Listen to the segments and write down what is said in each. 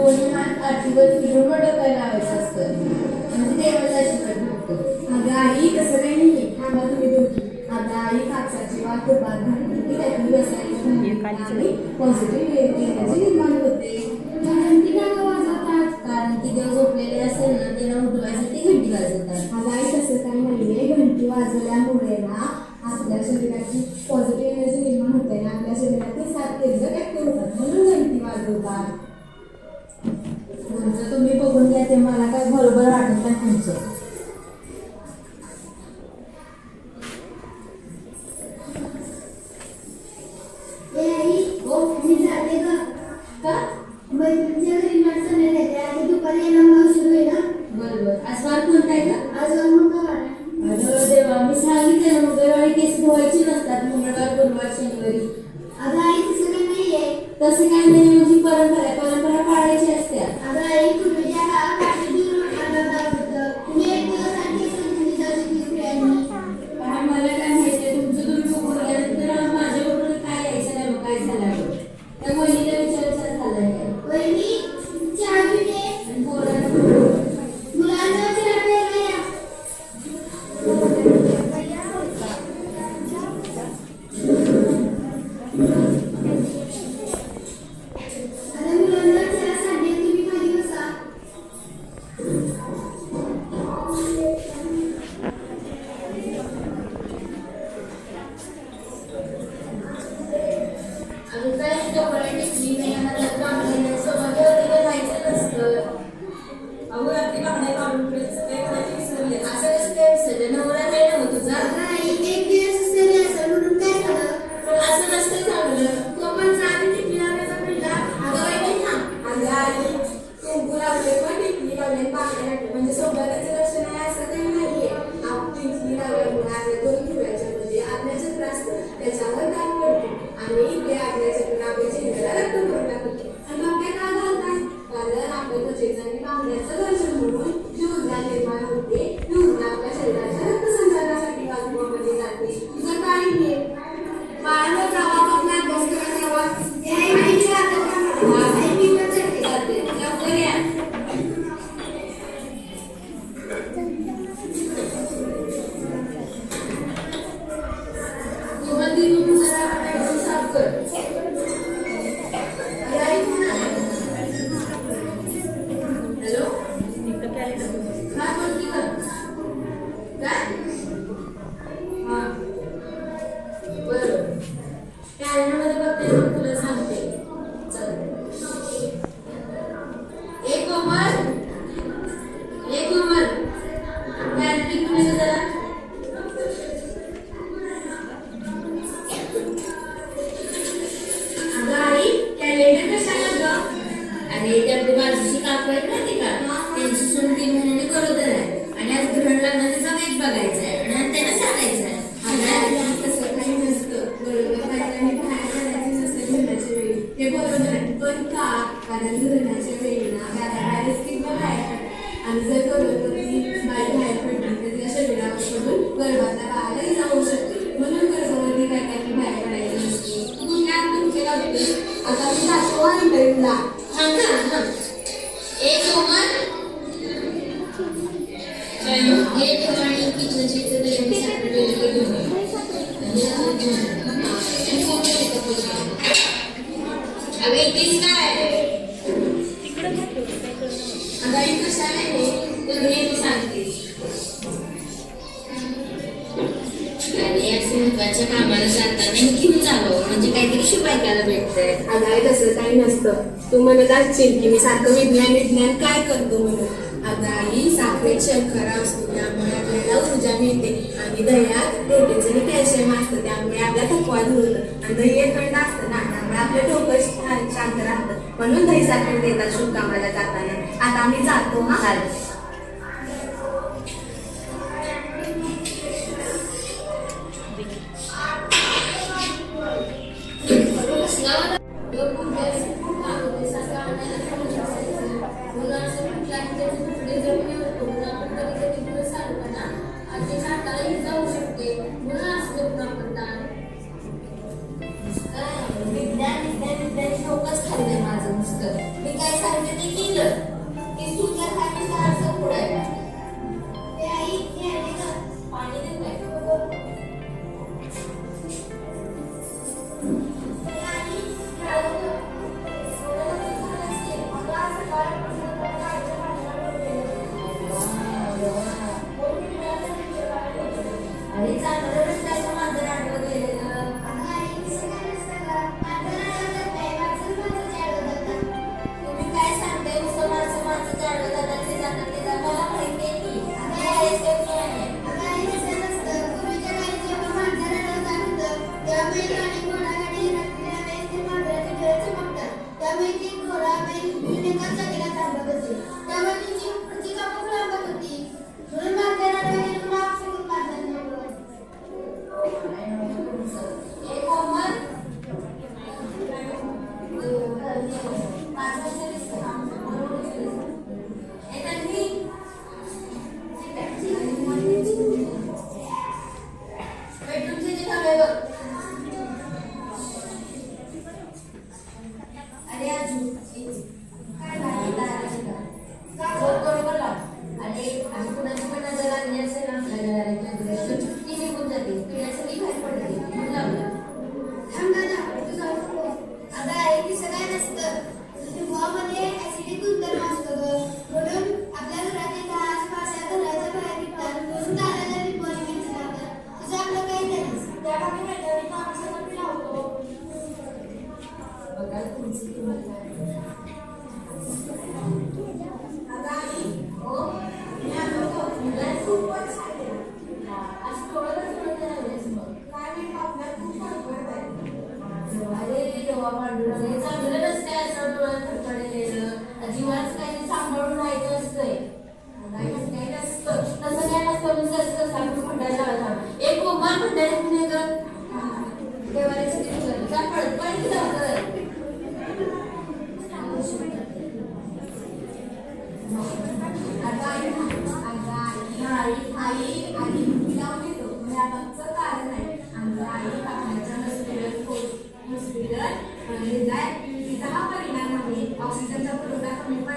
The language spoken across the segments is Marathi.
कोणी हात आठीवर फिरून डोक्याला लावायचं असतं म्हणजे देवाला शिकत नव्हतं अगं आई तसं काही नाही थांबा तुम्ही दोघी. आता आई कापसाची वाद तुपात घालून ती त्यातून बसायची आणि पॉझिटिव्ह एनर्जी निर्माण होते. म्हणून ती गाणं वाजवतात. कारण की देव झोपलेले असेल ना त्याला ती घंटी वाजवतात. अगं आई तसं काही नाही घंटी वाजवल्यामुळे ना ते मला काय बरोबर वाटत नाही तुमचं. ninguna vez, ni गाई आहे आणि तसं काही नसतं. तू म्हणत असशील की मी सारखं विज्ञान विज्ञान काय करतो म्हणून? अगाई साखरेत शर्करा असतो त्यामुळे आपल्याला ऊर्जा मिळते. आणि दह्यात प्रोटीन आणि कॅल्शियम असतं त्यामुळे आपला थकवा दूर होतं. आणि दही थंड आपलं डोकं शांत राहतं. म्हणून दही साखर देतात शुभकामाला जाताना. आता आम्ही जातो हा. healer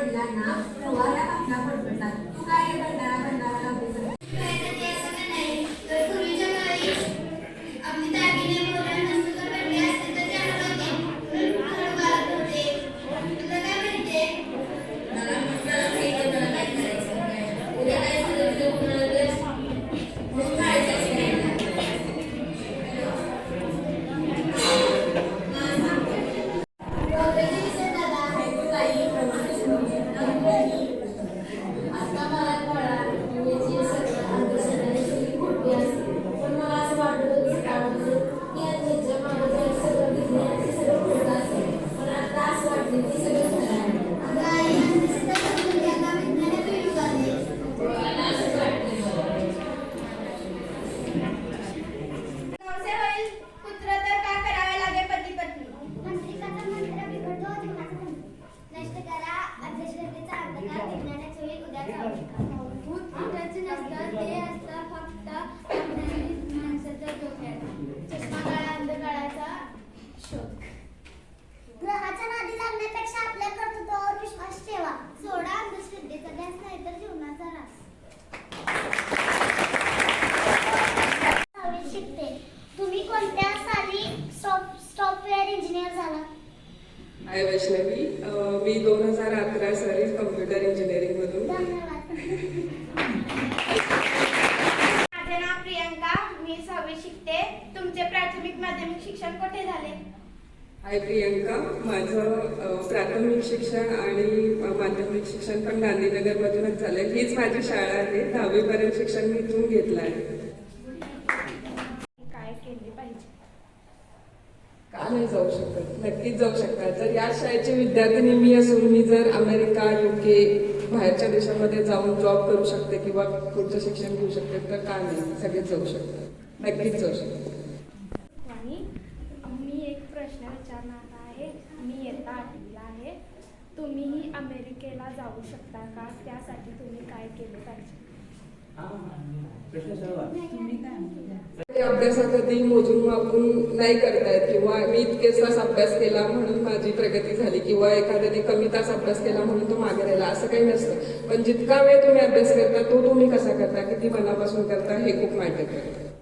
ಇಲ್ಲ ನಾಲ್ಕು ವಾರ चष्मा काळा अंधकाळाचा ग्रहाच्या नादी लागण्यापेक्षा आपल्या कर्तृत्वावर ठेवा. सोडा अंधश्रद्धेचा ध्यास नाही तर शिकते. तुम्ही कोणत्या साली सॉफ्टवेअर इंजिनियर झाला? आय वैष्णवी मी दोन हजार अकरा साली कम्प्युटर हाय प्रियंका. माझं प्राथमिक शिक्षण आणि माध्यमिक शिक्षण पण गांधीनगरमधूनच झालं आहे हीच माझी शाळा आहे. दहावीपर्यंत शिक्षण मी इथून घेतलं आहे. का नाही जाऊ शकत. नक्कीच जाऊ शकतात जर या शाळेचे विद्यार्थिनी मी असून मी जर अमेरिका युके बाहेरच्या देशामध्ये जाऊन जॉब करू शकते किंवा पुढचं शिक्षण घेऊ शकते तर का नाही. सगळेच जाऊ शकतात. नक्कीच जाऊ शकतात. तुम्हीही अमेरिकेला जाऊ शकता का? त्यासाठी तुम्ही काय केले पाहिजे? अभ्यासाचा दिन मोजून वापरून नाही करतायत किंवा मी इतके तास अभ्यास केला म्हणून माझी प्रगती झाली किंवा एखाद्याने कमी तास अभ्यास केला म्हणून तो मागे राहिला असं काही नसतं. पण जितका वेळ तुम्ही अभ्यास करता तो तुम्ही कसा करता? किती मनापासून करता हे खूप मॅटर करतं.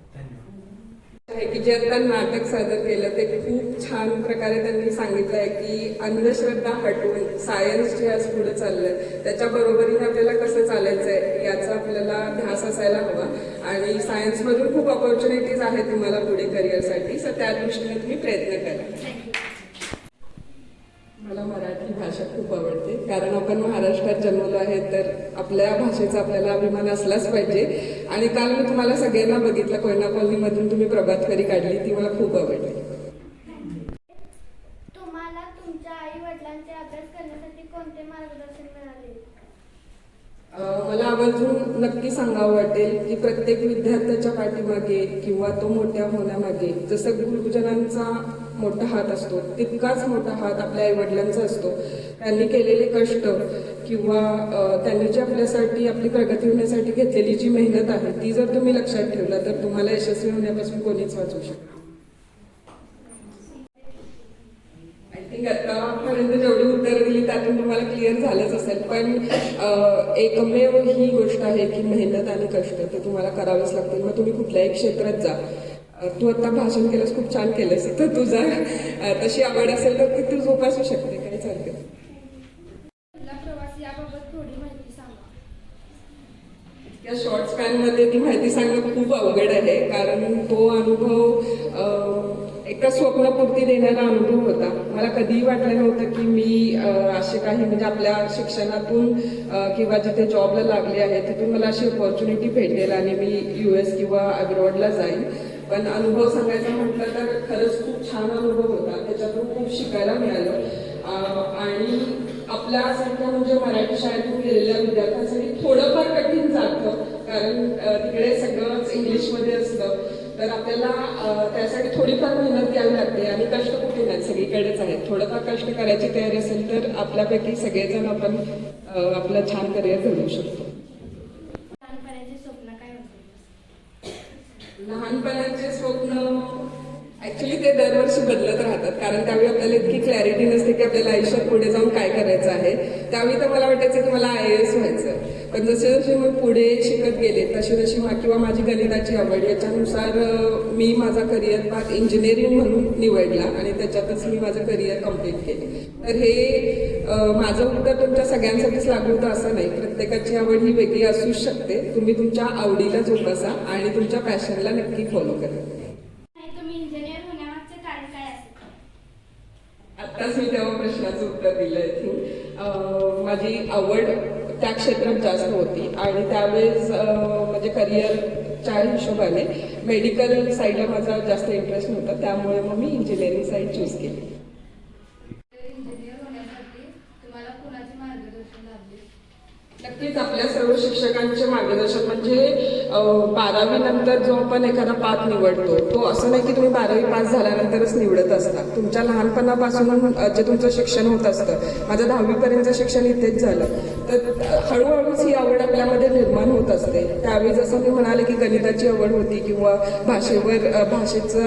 आहे की जे आता नाटक सादर केलं ते खूप छान प्रकारे त्यांनी सांगितलं आहे की अंधश्रद्धा हटवून सायन्स जे आज पुढे चाललंय त्याच्या बरोबरीने आपल्याला कसं चालायचं आहे याचा आपल्याला ध्यास असायला हवा. आणि सायन्समधून खूप ऑपॉर्च्युनिटीज आहेत तुम्हाला पुढे करिअरसाठी सो त्या दृष्टीने तुम्ही प्रयत्न करा. मला मराठी भाषा खूप आवडते कारण आपण महाराष्ट्रात जन्मलो आहे तर आपल्या भाषेचा आपल्याला अभिमान असलाच पाहिजे. आणि काल मी तुम्हाला सगळ्यांना बघितलं कोयना कॉलनीमधून तुम्ही प्रभात फेरी काढली ती मला खूप आवडली. तुम्हाला तुमच्या आई वडिलांचे अभ्यास करण्यासाठी कोणते मार्गदर्शन मिळाले? अं, मला आवर्जून नक्की सांगावं वाटेल की प्रत्येक विद्यार्थ्याच्या पाठीमागे किंवा तो मोठ्या होण्यामागे जसं गुरुजनांचा मोठा हात असतो. तितकाच मोठा हात आपल्या आईवडिलांचा असतो. त्यांनी केलेले कष्ट किंवा त्यांनी जी आपल्यासाठी आपली प्रगती होण्यासाठी घेतलेली जी मेहनत आहे ती जर तुम्ही लक्षात ठेवलं तर तुम्हाला यशस्वी होण्यापासून कोणीच वाचवू शकत आय थिंक आतापर्यंत जेवढी उत्तरं दिली त्यातून तुम्हाला क्लिअर झालंच असेल. पण एकमेव ही गोष्ट आहे की मेहनत आणि कष्ट ते तुम्हाला करावेच लागतील. मग तुम्ही कुठल्याही क्षेत्रात जा. तू आता भाषण केलंस खूप छान केलंस. तर तुझा तशी आवड असेल तर ती तू जोपासू शकते माहिती सांगा. या शॉर्ट स्पॅनमध्ये ती माहिती सांगणं खूप अवघड आहे कारण तो अनुभव एका स्वप्नपूर्ती देणारा अनुभव होता. मला कधीही वाटलं नव्हतं की मी असे काही म्हणजे आपल्या शिक्षणातून किंवा जिथे जॉबला लागले आहे तिथून मला अशी अपॉर्च्युनिटी भेटेल आणि मी यू एस किंवा अब्रॉडला जाईन पण अनुभव सांगायचा म्हटलं तर खरंच खूप छान अनुभव होता. त्याच्यातून खूप शिकायला मिळालं. आणि आपल्यासारख्या म्हणजे मराठी शाळेतून गेलेल्या विद्यार्थ्यांसाठी थोडंफार कठीण जातं कारण तिकडे सगळंच इंग्लिशमध्ये असतं. तर आपल्याला त्यासाठी थोडीफार मेहनत घ्यावी लागते आणि कष्ट कुठे नाही सगळीकडेच आहेत. थोडंफार कष्ट करायची तयारी असेल तर आपल्यापैकी सगळेजण आपण आपलं छान करिअर घडवू शकतो लहानपणाचे स्वप्न काय होते लहानपणाचे स्वप्न ऍक्च्युली ते दरवर्षी बदलत राहतात. कारण त्यावेळी आपल्याला इतकी क्लॅरिटी नसते की आपल्याला आयुष्यात पुढे जाऊन काय करायचं आहे. त्यावेळी तर मला वाटायचं की मला आय एस व्हायचं पण जसे जसे मी पुढे शिकत गेले तशी जशी किंवा माझी गणिताची आवड याच्यानुसार मी माझा करिअर पाथ इंजिनिअरिंग म्हणून निवडला आणि त्याच्यातच मी माझं करिअर कंप्लीट केले. तर हे माझं उत्तर तुमच्या सगळ्यांसाठीच लागू होतं असं नाही. प्रत्येकाची आवड ही वेगळी असूच शकते. तुम्ही तुमच्या आवडीला जोपासा आणि तुमच्या पॅशनला नक्की फॉलो करा नाही तुम्ही इंजिनियर होण्यामागचे कारण काय असेल आत्ताच मी तेव्हा प्रश्नाचं उत्तर दिलं की माझी आवड त्या क्षेत्रात जास्त होती. आणि त्यावेळेस म्हणजे करिअरच्या हिशोबाने मेडिकल साईडला माझा जास्त इंटरेस्ट नव्हता. त्यामुळे मग मी इंजिनिअरिंग साईड चूज केली. नक्कीच आपल्या सर्व शिक्षकांचे मार्गदर्शन. म्हणजे बारावीनंतर बारावी नंतर जो आपण एखादा पाथ निवडतो तो असं नाही की तुम्ही बारावी पास झाल्यानंतरच निवडत असता. तुमच्या लहानपणापासून जे तुमचं शिक्षण होत असतं माझं दहावीपर्यंतचं शिक्षण इथेच झालं. तर हळूहळूच ही आवड आपल्यामध्ये निर्माण होत असते. त्यावेळी जसं मी म्हणाले की गणिताची आवड होती किंवा भाषेवर भाषेचं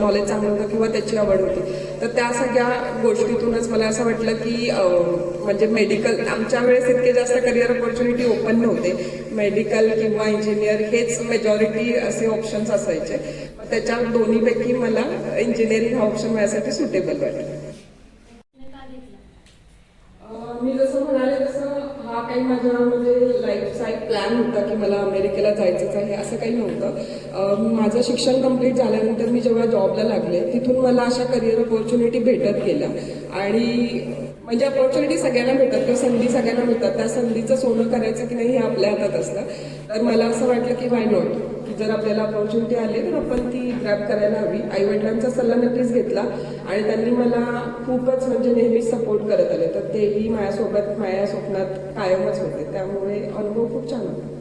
नॉलेज चांगलं होतं किंवा त्याची आवड होती. तर त्या सगळ्या गोष्टीतूनच मला असं वाटलं की म्हणजे मेडिकल आमच्या वेळेस इतके जास्त करिअर ऑपॉर्च्युनिटी ओपन नव्हते. मेडिकल किंवा इंजिनियर हेच मेजॉरिटी असे ऑप्शन्स असायचे. त्याच्या दोन्हीपैकी मला इंजिनिअरिंग हा ऑप्शन माझ्यासाठी सुटेबल वाटला का घेतला अं, मी जसं म्हणाले तसं हा काही माझ्या म्हणजे लाईफचा एक प्लॅन होता की मला अमेरिकेला जायचंच आहे असं काही नव्हतं. माझं शिक्षण कंप्लीट झाल्यानंतर मी जेव्हा जॉबला लागले तिथून मला अशा करिअर ऑपॉर्च्युनिटी भेटत गेल्या. आणि म्हणजे अपॉर्च्युनिटी सगळ्यांना मिळतात किंवा संधी सगळ्यांना मिळतात. त्या संधीचं सोनं करायचं की नाही हे आपल्या हातात असतं. तर मला असं वाटलं की वाय नॉट की जर आपल्याला अपॉर्च्युनिटी आली तर आपण ती ग्रॅप करायला हवी. आईवडिलांचा सल्ला नक्कीच घेतला. आणि त्यांनी मला खूपच म्हणजे नेहमीच सपोर्ट करत आले. तर तेही माझ्यासोबत माझ्या स्वप्नात कायमच होते. त्यामुळे अनुभव खूप छान होता.